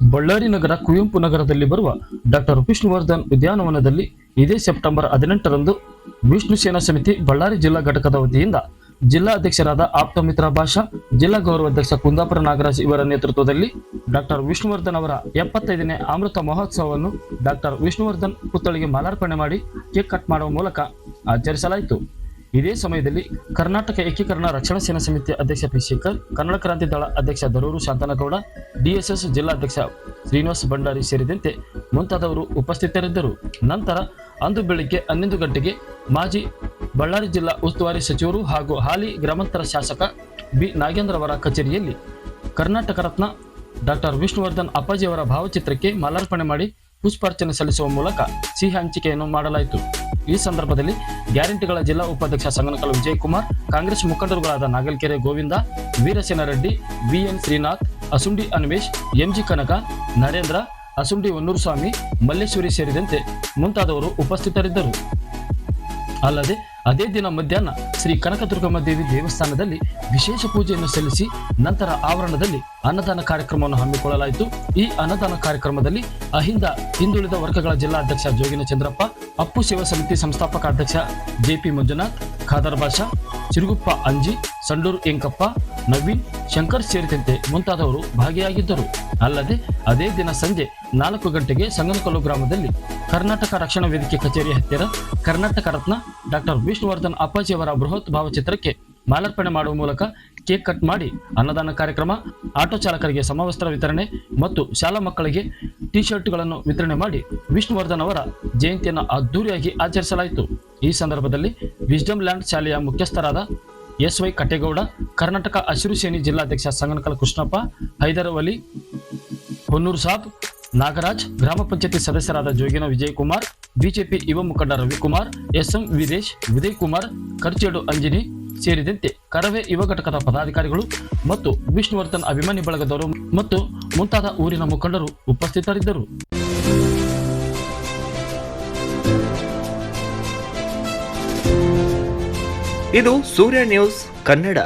ಬಳ್ಳಾರಿ ನಗರ ಕುವೆಂಪು ನಗರದಲ್ಲಿ ಬರುವ ಡಾಕ್ಟರ್ ವಿಷ್ಣುವರ್ಧನ್ ಉದ್ಯಾನವನದಲ್ಲಿ ಇದೇ ಸೆಪ್ಟೆಂಬರ್ ಹದಿನೆಂಟರಂದು ವಿಷ್ಣು ಸೇನಾ ಸಮಿತಿ ಬಳ್ಳಾರಿ ಜಿಲ್ಲಾ ಘಟಕದ ವತಿಯಿಂದ ಜಿಲ್ಲಾ ಅಧ್ಯಕ್ಷರಾದ ಆಪ್ತ ಮಿತ್ರ ಭಾಷಾ, ಜಿಲ್ಲಾ ಗೌರವಾಧ್ಯಕ್ಷ ಕುಂದಾಪುರ ನಾಗರಾಜ್ ಇವರ ನೇತೃತ್ವದಲ್ಲಿ ಡಾಕ್ಟರ್ ವಿಷ್ಣುವರ್ಧನ್ ಅವರ ಎಪ್ಪತ್ತೈದನೇ ಅಮೃತ ಮಹೋತ್ಸವವನ್ನು ಡಾಕ್ಟರ್ ವಿಷ್ಣುವರ್ಧನ್ ಪುತ್ಥಳಿಗೆ ಮಾಲಾರ್ಪಣೆ ಮಾಡಿ ಕೇಕ್ ಕಟ್ ಮಾಡುವ ಮೂಲಕ ಆಚರಿಸಲಾಯಿತು. ಇದೇ ಸಮಯದಲ್ಲಿ ಕರ್ನಾಟಕ ಏಕೀಕರಣ ರಕ್ಷಣಾ ಸೇನಾ ಸಮಿತಿ ಅಧ್ಯಕ್ಷ ಪಿ ಶೇಖರ್, ಕನ್ನಡ ಕ್ರಾಂತಿ ದಳ ಅಧ್ಯಕ್ಷ ದರೂರು ಶಾಂತನಗೌಡ, ಡಿಎಸ್ಎಸ್ ಜಿಲ್ಲಾಧ್ಯಕ್ಷ ಶ್ರೀನಿವಾಸ್ ಭಂಡಾರಿ ಸೇರಿದಂತೆ ಮುಂತಾದವರು ಉಪಸ್ಥಿತರಿದ್ದರು. ನಂತರ ಅಂದು ಬೆಳಿಗ್ಗೆ ಹನ್ನೊಂದು ಗಂಟೆಗೆ ಮಾಜಿ ಬಳ್ಳಾರಿ ಜಿಲ್ಲಾ ಉಸ್ತುವಾರಿ ಸಚಿವರು ಹಾಗೂ ಹಾಲಿ ಗ್ರಾಮಾಂತರ ಶಾಸಕ ಬಿ ನಾಗೇಂದ್ರ ಅವರ ಕಚೇರಿಯಲ್ಲಿ ಕರ್ನಾಟಕ ರತ್ನ ಡಾಕ್ಟರ್ ವಿಷ್ಣುವರ್ಧನ್ ಅಪ್ಪಾಜಿಯವರ ಭಾವಚಿತ್ರಕ್ಕೆ ಮಾಲಾರ್ಪಣೆ ಮಾಡಿ ಪುಷ್ಪಾರ್ಚನೆ ಸಲ್ಲಿಸುವ ಮೂಲಕ ಸಿಹಿ ಹಂಚಿಕೆಯನ್ನು ಮಾಡಲಾಯಿತು. ಈ ಸಂದರ್ಭದಲ್ಲಿ ಗ್ಯಾರಂಟಿಗಳ ಜಿಲ್ಲಾ ಉಪಾಧ್ಯಕ್ಷ ಸಂಗನಕಲ್ ವಿಜಯಕುಮಾರ್, ಕಾಂಗ್ರೆಸ್ ಮುಖಂಡರುಗಳಾದ ನಾಗಲ್ಕೆರೆ ಗೋವಿಂದ ವೀರಸೇನ ರೆಡ್ಡಿ ವಿಎನ್ ಶ್ರೀನಾಥ್, ಅಸುಂಡಿ ಅನ್ವೇಶ್ ಎಂಜಿ ಕನಕ, ನರೇಂದ್ರ, ಅಸುಂಡಿ ಹೊನ್ನೂರುಸ್ವಾಮಿ, ಮಲ್ಲೇಶ್ವರಿ ಸೇರಿದಂತೆ ಮುಂತಾದವರು ಉಪಸ್ಥಿತರಿದ್ದರು. ಅಲ್ಲದೆ ಅದೇ ದಿನ ಮಧ್ಯಾಹ್ನ ಶ್ರೀ ಕನಕದುರ್ಗಮ್ಮ ದೇವಿ ದೇವಸ್ಥಾನದಲ್ಲಿ ವಿಶೇಷ ಪೂಜೆಯನ್ನು ಸಲ್ಲಿಸಿ ನಂತರ ಆವರಣದಲ್ಲಿ ಅನ್ನದಾನ ಕಾರ್ಯಕ್ರಮವನ್ನು ಹಮ್ಮಿಕೊಳ್ಳಲಾಯಿತು. ಈ ಅನ್ನದಾನ ಕಾರ್ಯಕ್ರಮದಲ್ಲಿ ಅಹಿಂದ ಹಿಂದುಳಿದ ವರ್ಗಗಳ ಜಿಲ್ಲಾಧ್ಯಕ್ಷ ಜೋಗಿನ ಚಂದ್ರಪ್ಪ, ಅಪ್ಪು ಸೇವಾ ಸಮಿತಿ ಸಂಸ್ಥಾಪಕ ಅಧ್ಯಕ್ಷ ಜೆಪಿ ಮಂಜುನಾಥ್, ಖಾದರ್ ಬಾಷಾ ಚಿರುಗುಪ್ಪ ಅಂಜಿ, ಸಂಡೂರು ಎಂಕಪ್ಪ, ನವೀನ್ ಶಂಕರ್ ಸೇರಿದಂತೆ ಮುಂತಾದವರು ಭಾಗಿಯಾಗಿದ್ದರು. ಅಲ್ಲದೆ, ಅದೇ ದಿನ ಸಂಜೆ ನಾಲ್ಕು ಗಂಟೆಗೆ ಸಂಗನಕಲ್ಲು ಗ್ರಾಮದಲ್ಲಿ ಕರ್ನಾಟಕ ರಕ್ಷಣಾ ವೇದಿಕೆ ಕಚೇರಿ ಹತ್ತಿರ ಕರ್ನಾಟಕ ರತ್ನ ಡಾಕ್ಟರ್ ವಿಷ್ಣುವರ್ಧನ್ ಅಪ್ಪಾಜಿಯವರ ಬೃಹತ್ ಭಾವಚಿತ್ರಕ್ಕೆ ಮಾಲಾರ್ಪಣೆ ಮಾಡುವ ಮೂಲಕ ಕೇಕ್ ಕಟ್ ಮಾಡಿ ಅನ್ನದಾನ ಕಾರ್ಯಕ್ರಮ, ಆಟೋ ಚಾಲಕರಿಗೆ ಸಮವಸ್ತ್ರ ವಿತರಣೆ ಮತ್ತು ಶಾಲಾ ಮಕ್ಕಳಿಗೆ ಟಿ ಶರ್ಟ್ಗಳನ್ನು ವಿತರಣೆ ಮಾಡಿ ವಿಷ್ಣುವರ್ಧನ್ ಅವರ ಜಯಂತಿಯನ್ನು ಅದ್ದೂರಿಯಾಗಿ ಆಚರಿಸಲಾಯಿತು. ಈ ಸಂದರ್ಭದಲ್ಲಿ ವಿಸ್ಡಮ್ ಲ್ಯಾಂಡ್ ಶಾಲೆಯ ಮುಖ್ಯಸ್ಥರಾದ ಎಸ್ ವೈ ಕಟ್ಟೇಗೌಡ ಕರ್ನಾಟಕ ಹಸಿರು ಸೇನೆ ಜಿಲ್ಲಾಧ್ಯಕ್ಷ ಸಂಗನಕಲ್ ಕೃಷ್ಣಪ್ಪ ಹೈದರವಲಿ ಹೊನ್ನೂರು ಸಾಬ್, ನಾಗರಾಜ್, ಗ್ರಾಮ ಪಂಚಾಯತಿ ಸದಸ್ಯರಾದ ಜೋಗಿನ ವಿಜಯಕುಮಾರ್, ಬಿಜೆಪಿ ಯುವ ಮುಖಂಡ ರವಿಕುಮಾರ್, ಎಸ್ಎಂ ವಿದೇಶ್ ವಿಜಯ್ ಕುಮಾರ್ ಕರ್ಚೇಡು ಅಂಜಿನಿ ಸೇರಿದಂತೆ ಕರವೇ ಯುವ ಘಟಕದ ಪದಾಧಿಕಾರಿಗಳು ಮತ್ತು ವಿಷ್ಣುವರ್ಧನ್ ಅಭಿಮಾನಿ ಬಳಗದವರು ಮತ್ತು ಮುಂತಾದ ಊರಿನ ಮುಖಂಡರು ಉಪಸ್ಥಿತರಿದ್ದರು. ಇದು ಸೂರ್ಯ ನ್ಯೂಸ್ ಕನ್ನಡ.